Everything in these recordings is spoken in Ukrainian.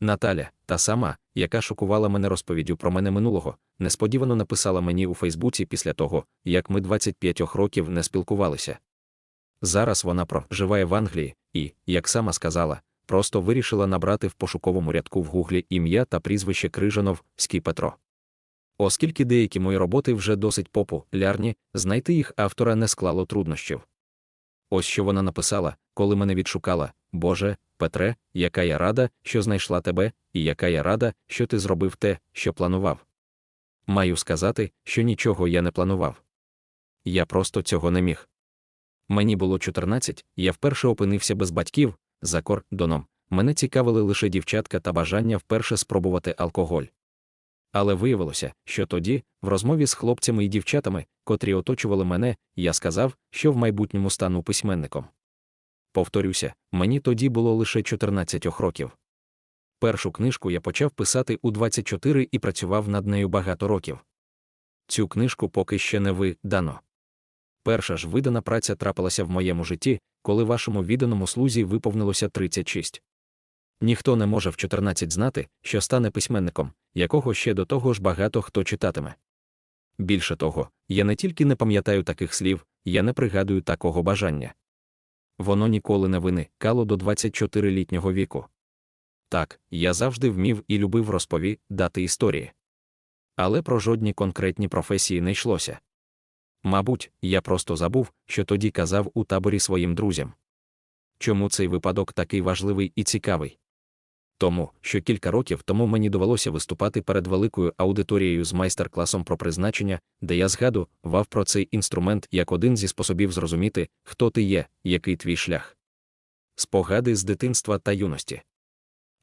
Наталя, та сама, яка шокувала мене розповіддю про мене минулого, несподівано написала мені у Фейсбуці після того, як ми 25 років не спілкувалися. Зараз вона проживає в Англії і, як сама сказала, просто вирішила набрати в пошуковому рядку в гуглі ім'я та прізвище Крижанов Ський Петро. Оскільки деякі мої роботи вже досить популярні, знайти їх автора не склало труднощів. Ось що вона написала, коли мене відшукала: Боже, Петре, яка я рада, що знайшла тебе, і яка я рада, що ти зробив те, що планував. Маю сказати, що нічого я не планував. Я просто цього не міг. Мені було 14, я вперше опинився без батьків, за кордоном. Мене цікавили лише дівчатка та бажання вперше спробувати алкоголь. Але виявилося, що тоді, в розмові з хлопцями і дівчатами, котрі оточували мене, я сказав, що в майбутньому стану письменником. Повторюся, мені тоді було лише 14 років. Першу книжку я почав писати у 24 і працював над нею багато років. Цю книжку поки ще не видано. Перша ж видана праця трапилася в моєму житті, коли вашому відданому слузі виповнилося 36. Ніхто не може в 14 знати, що стане письменником, якого ще до того ж багато хто читатиме. Більше того, я не тільки не пам'ятаю таких слів, я не пригадую такого бажання. Воно ніколи не виникало до 24-літнього віку. Так, я завжди вмів і любив розповідати історії. Але про жодні конкретні професії не йшлося. Мабуть, я просто забув, що тоді казав у таборі своїм друзям. Чому цей випадок такий важливий і цікавий? Тому, що кілька років тому мені довелося виступати перед великою аудиторією з майстер-класом про призначення, де я згадував про цей інструмент як один зі способів зрозуміти, хто ти є, який твій шлях. Спогади з дитинства та юності.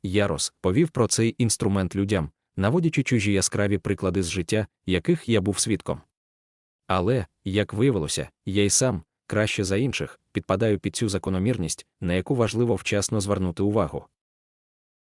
Я розповів про цей інструмент людям, наводячи чужі яскраві приклади з життя, яких я був свідком. Але, як виявилося, я й сам, краще за інших, підпадаю під цю закономірність, на яку важливо вчасно звернути увагу.